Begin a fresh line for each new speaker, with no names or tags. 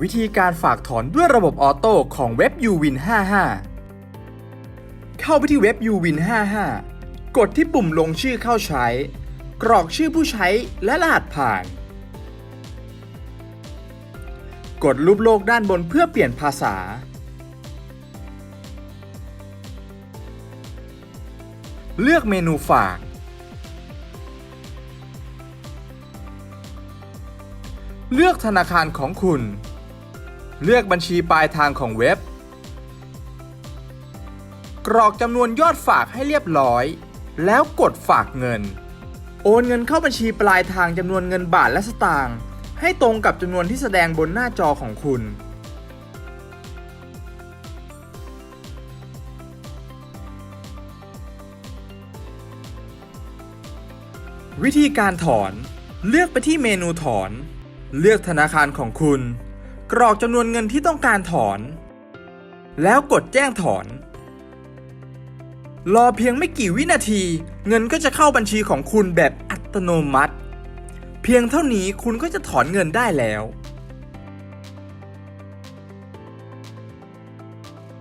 วิธีการฝากถอนด้วยระบบออโต้ของเว็บ Uwin 55 เข้าไปที่เว็บ Uwin 55 กดที่ปุ่มลงชื่อเข้าใช้ กรอกชื่อผู้ใช้และรหัสผ่าน กดรูปโลกด้านบนเพื่อเปลี่ยนภาษา เลือกเมนูฝาก เลือกธนาคารของคุณ เลือกบัญชีปลายทางของเว็บ กรอกจำนวนยอดฝากให้เรียบร้อย แล้วกดฝากเงิน โอนเงินเข้าบัญชีปลายทางจำนวนเงินบาทและสตางค์ให้ตรงกับจำนวนที่แสดงบนหน้าจอของคุณวิธีการถอน เลือกไปที่เมนูถอน เลือกธนาคารของคุณ กรอกจำนวนเงินที่ต้องการถอน แล้วกดแจ้งถอน รอเพียงไม่กี่วินาที เงินก็จะเข้าบัญชีของคุณแบบอัตโนมัติ เพียงเท่านี้คุณก็จะถอนเงินได้แล้ว